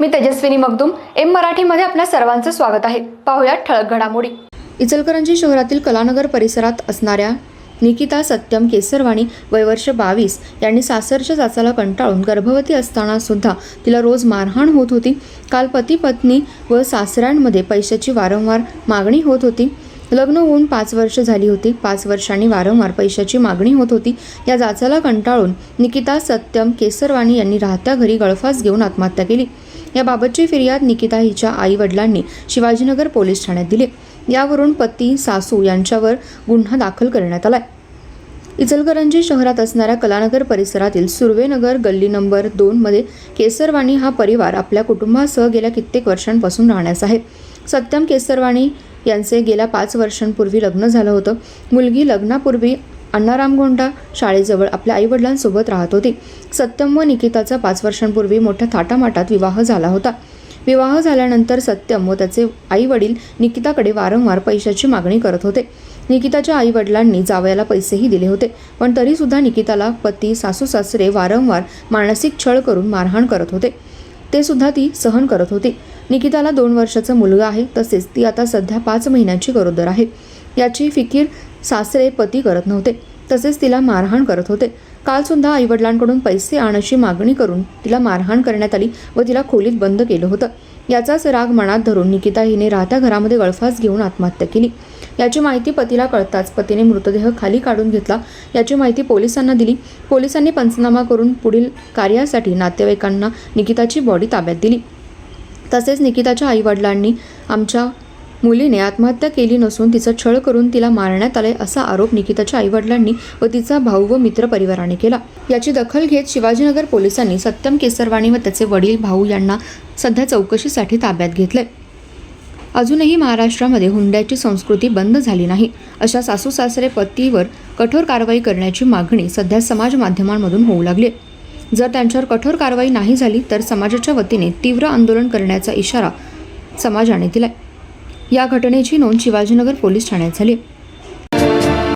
मी Tejaswini Magdum M मराठीमध्ये आपल्या सर्वांचं स्वागत आहे. पाहुयात ठळक घडामोडी. इचलकरंजी शहरातील कलानगर परिसरात असणाऱ्या निकिता सत्यम केसरवाणी वयवर्ष बावीस यांनी सासरच्या जाचाला कंटाळून गर्भवती असताना सुद्धा तिला रोज मारहाण होत होती. काल पती पत्नी व सासऱ्यांमध्ये पैशाची वारंवार मागणी होत होती. लग्न होऊन पाच वर्ष झाली होती. पाच वर्षांनी वारंवार पैशाची मागणी होत होती. या जाचाला कंटाळून निकिता सत्यम केसरवाणी यांनी राहत्या घरी गळफास घेऊन आत्महत्या केली. याबाबतची फिर्याद निकिता हिच्या आई वडिलांनी शिवाजीनगर पोलीस ठाण्यात दिली. यावरून पती सासू यांच्यावर गुन्हा दाखल करण्यात आलाय. इचलकरंजी शहरात असणाऱ्या कलानगर परिसरातील सुर्वेनगर गल्ली नंबर दोनमध्ये केसरवाणी हा परिवार आपल्या कुटुंबासह गेल्या कित्येक वर्षांपासून राहण्यास आहे. सत्यम केसरवाणी यांचे गेल्या पाच वर्षांपूर्वी लग्न झालं होतं. मुलगी लग्नापूर्वी अण्णाराम गोंडा शाळेजवळ आपल्या आईवडिलांसोबत राहत होती. सत्यम व निकिताचा पाच वर्षांपूर्वी मोठ्या थाटामाटात विवाह झाला होता. विवाह झाल्यानंतर सत्यम व त्याचे आई वडील निकिताकडे वारंवार पैशाची मागणी करत होते. निकिताच्या आई वडिलांनी जावयाला पैसेही दिले होते पण तरीसुद्धा निकिताला पती सासू सासरे वारंवार मानसिक छळ करून मारहाण करत होते. ते सुद्धा ती सहन करत होती. निकिताला दोन वर्षाचा मुलगा आहे तसेच ती आता सध्या पाच महिन्यांची गरोदर आहे. याची फिकीर सासरे पती करत नव्हते. तसेच तिला मारहाण करत होते. कालसुद्धा आईवडिलांकडून पैसे आणण्याची मागणी करून तिला मारहाण करण्यात आली व तिला खोलीत बंद केलं होतं. याचाच राग मनात धरून निकिता हिने राहत्या घरामध्ये गळफास घेऊन आत्महत्या केली. याची माहिती पतीला कळताच पतीने मृतदेह खाली काढून घेतला. याची माहिती पोलिसांना दिली. पोलिसांनी पंचनामा करून पुढील कार्यासाठी नातेवाईकांना निकिताची बॉडी ताब्यात दिली. तसेच निकिताच्या आईवडिलांनी आमच्या मुलीने आत्महत्या केली नसून तिचा छळ करून तिला मारण्यात आले असा आरोप निकिताच्या आईवडिलांनी व तिचा भाऊ व मित्रपरिवाराने केला. याची दखल घेत शिवाजीनगर पोलिसांनी सत्यम केसरवाणी व त्याचे वडील भाऊ यांना सध्या चौकशीसाठी ताब्यात घेतले अजूनही महाराष्ट्रामध्ये हुंड्याची संस्कृती बंद झाली नाही. अशा सासू सासरे पतीवर कठोर कारवाई करण्याची मागणी सध्या समाज माध्यमांमधून होऊ लागली जर त्यांच्यावर कठोर कारवाई नाही झाली तर समाजाच्या वतीने तीव्र आंदोलन करण्याचा इशारा समाजाने दिलाय. या घटनेची नोंद शिवाजीनगर पोलीस ठाण्यात झाली.